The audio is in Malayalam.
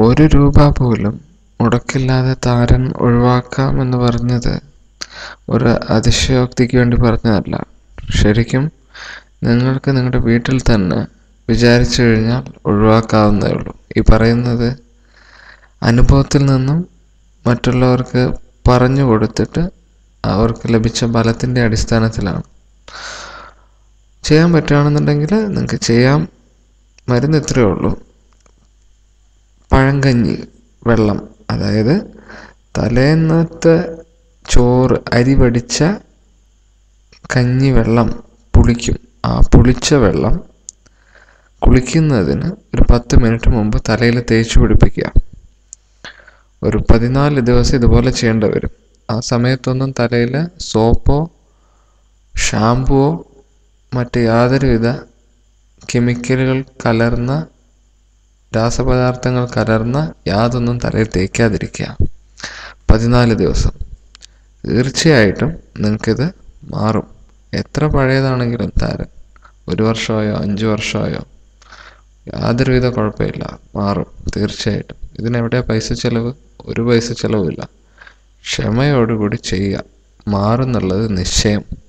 ഒരു രൂപ പോലും മുടക്കില്ലാതെ താരൻ ഒഴിവാക്കാം എന്ന് പറഞ്ഞത് ഒരു അതിശയോക്തിക്ക് വേണ്ടി പറഞ്ഞതല്ല. ശരിക്കും നിങ്ങൾക്ക് നിങ്ങളുടെ വീട്ടിൽ തന്നെ വിചാരിച്ചു കഴിഞ്ഞാൽ ഒഴിവാക്കാവുന്നതേ ഉള്ളൂ. ഈ പറയുന്നത് അനുഭവത്തിൽ നിന്നും മറ്റുള്ളവർക്ക് പറഞ്ഞു കൊടുത്തിട്ട് അവർക്ക് ലഭിച്ച ബലത്തിന്റെ അടിസ്ഥാനത്തിലാണ്. ചെയ്യാൻ പറ്റുകയാണെന്നുണ്ടെങ്കിൽ നിങ്ങൾക്ക് ചെയ്യാം മരുന്ന് ഇത്രയേ ഉള്ളൂ. പഴങ്കഞ്ഞി വെള്ളം അതായത് തലേന്നത്തെ ചോറ് അരി വടിച്ച കഞ്ഞി വെള്ളം പുളിക്കും. ആ പുളിച്ച വെള്ളം കുളിക്കുന്നതിന് ഒരു പത്ത് മിനിറ്റ് മുമ്പ് തലയിൽ തേച്ച് പിടിപ്പിക്കുക. ഒരു പതിനാല് ദിവസം ഇതുപോലെ ചെയ്യേണ്ടി വരും. ആ സമയത്തൊന്നും തലയിൽ സോപ്പോ ഷാമ്പുവോ മറ്റ് യാതൊരുവിധ കെമിക്കലുകൾ കലർന്ന രാസപദാർത്ഥങ്ങൾ കലർന്ന യാതൊന്നും തലയിൽ തേക്കാതിരിക്കുക. പതിനാല് ദിവസം. തീർച്ചയായിട്ടും നിങ്ങൾക്കിത് മാറും. എത്ര പഴയതാണെങ്കിലും താരൻ ഒരു വർഷമായോ അഞ്ച് വർഷമായോ. യാതൊരുവിധ കുഴപ്പമില്ല. മാറും. തീർച്ചയായിട്ടും. ഇതിനെവിടെയാ പൈസ ചെലവ്? ഒരു പൈസ ചിലവുമില്ല. ക്ഷമയോടുകൂടി ചെയ്യുക. മാറുന്നുള്ളത് നിശ്ചയം.